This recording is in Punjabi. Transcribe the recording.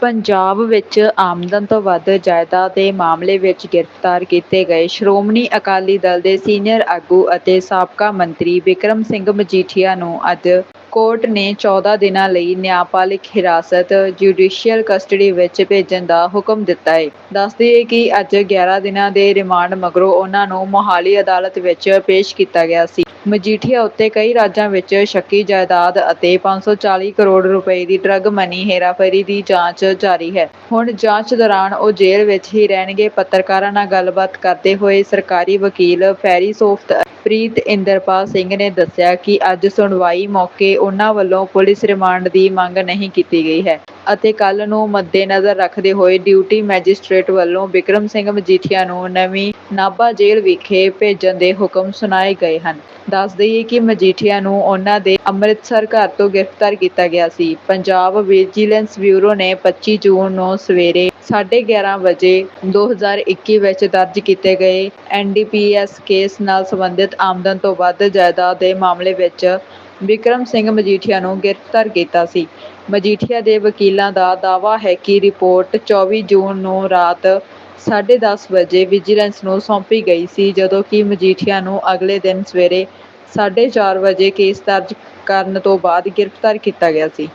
ਪੰਜਾਬ ਵਿੱਚ ਆਮਦਨ ਤੋਂ ਵੱਧ ਜਾਇਦਾਦ ਦੇ ਮਾਮਲੇ ਵਿੱਚ ਗ੍ਰਿਫਤਾਰ ਕੀਤੇ ਗਏ ਸ਼੍ਰੋਮਣੀ ਅਕਾਲੀ ਦਲ ਦੇ ਸੀਨੀਅਰ ਆਗੂ ਅਤੇ ਸਾਬਕਾ ਮੰਤਰੀ ਬਿਕਰਮ ਸਿੰਘ ਮਜੀਠੀਆ ਨੂੰ ਅੱਜ ਕੋਰਟ ਨੇ ਚੌਦਾਂ ਦਿਨਾਂ ਲਈ ਨਿਆਂਪਾਲਿਕ ਹਿਰਾਸਤ ਜੁਡੀਸ਼ੀਅਲ ਕਸਟਡੀ ਵਿੱਚ ਭੇਜਣ ਦਾ ਹੁਕਮ ਦਿੱਤਾ ਹੈ। ਦੱਸਦੀ ਹੈ ਕਿ ਅੱਜ ਗਿਆਰਾਂ ਦਿਨਾਂ ਦੇ ਰਿਮਾਂਡ ਮਗਰੋਂ ਉਹਨਾਂ ਨੂੰ ਮੋਹਾਲੀ ਅਦਾਲਤ ਵਿੱਚ ਪੇਸ਼ ਕੀਤਾ ਗਿਆ ਸੀ। ਮਜੀਠੀਆ ਉੱਤੇ ਕਈ ਰਾਜਾਂ ਵਿੱਚ ਸ਼ੱਕੀ ਜਾਇਦਾਦ ਅਤੇ ਪੰਜ ਸੌ ਚਾਲੀ ਕਰੋੜ ਰੁਪਏ ਦੀ ਡਰੱਗ ਮਨੀ ਹੇਰਾਫੇਰੀ ਦੀ ਜਾਂਚ ਜਾਰੀ ਹੈ। ਹੁਣ ਜਾਂਚ ਦੌਰਾਨ ਉਹ ਜੇਲ੍ਹ ਵਿੱਚ ਹੀ ਰਹਿਣਗੇ ਪੱਤਰਕਾਰਾਂ ਨਾਲ ਗੱਲਬਾਤ ਕਰਦੇ ਹੋਏ ਸਰਕਾਰੀ ਵਕੀਲ ਫੈਰੀਸੋਫਤ ਪ੍ਰੀਤ ਇੰਦਰਪਾਲ ਸਿੰਘ ਨੇ ਦੱਸਿਆ ਕਿ ਅੱਜ ਸੁਣਵਾਈ ਮੌਕੇ ਉਹਨਾਂ ਵੱਲੋਂ ਪੁਲਿਸ ਰਿਮਾਂਡ ਦੀ ਮੰਗ ਨਹੀਂ ਕੀਤੀ ਗਈ ਹੈ ਅਤੇ ਕੱਲ੍ਹ ਨੂੰ ਮੱਦੇਨਜ਼ਰ ਰੱਖਦੇ ਹੋਏ ਡਿਊਟੀ ਮੈਜਿਸਟ੍ਰੇਟ ਵੱਲੋਂ ਬਿਕਰਮ ਸਿੰਘ ਮਜੀਠੀਆ ਨੂੰ ਨਵੀਂ ਨਾਭਾ ਜੇਲ੍ਹ ਵਿਖੇ ਭੇਜਣ ਦੇ ਹੁਕਮ ਸੁਣਾਏ ਗਏ ਹਨ। ਦੱਸ ਦੇਈਏ ਕਿ ਮਜੀਠੀਆ ਨੂੰ ਉਹਨਾਂ ਦੇ ਅੰਮ੍ਰਿਤਸਰ ਘਰ ਤੋਂ ਗ੍ਰਿਫਤਾਰ ਕੀਤਾ ਗਿਆ ਸੀ। ਪੰਜਾਬ ਵਿਜੀਲੈਂਸ ਬਿਊਰੋ ਨੇ ਪੱਚੀ ਜੂਨ ਨੂੰ ਸਵੇਰੇ ਸਾਢੇ ਗਿਆਰਾਂ ਵਜੇ ਦੋ ਹਜ਼ਾਰ ਇੱਕੀ ਵਿੱਚ ਦਰਜ ਕੀਤੇ ਗਏ ਐਨਡੀਪੀਐਸ ਕੇਸ ਨਾਲ ਸੰਬੰਧਿਤ ਆਮਦਨ ਤੋਂ ਵੱਧ ਜਾਇਦਾਦ ਦੇ ਮਾਮਲੇ ਵਿੱਚ ਬਿਕਰਮ ਸਿੰਘ ਮਜੀਠੀਆ ਨੂੰ ਗ੍ਰਿਫਤਾਰ ਕੀਤਾ ਸੀ। ਮਜੀਠੀਆ ਦੇ ਵਕੀਲਾਂ ਦਾ ਦਾਅਵਾ ਹੈ ਕਿ ਰਿਪੋਰਟ ਚੌਵੀ ਜੂਨ ਨੂੰ ਰਾਤ ਸਾਢੇ ਦਸ ਵਜੇ ਵਿਜੀਲੈਂਸ ਨੂੰ ਸੌਂਪੀ ਗਈ ਸੀ, ਜਦੋਂ ਕਿ ਮਜੀਠੀਆ ਨੂੰ ਅਗਲੇ ਦਿਨ ਸਵੇਰੇ ਸਾਢੇ ਚਾਰ ਵਜੇ ਕੇਸ ਦਰਜ ਕਰਨ ਤੋਂ ਬਾਅਦ ਗ੍ਰਿਫਤਾਰ ਕੀਤਾ ਗਿਆ ਸੀ।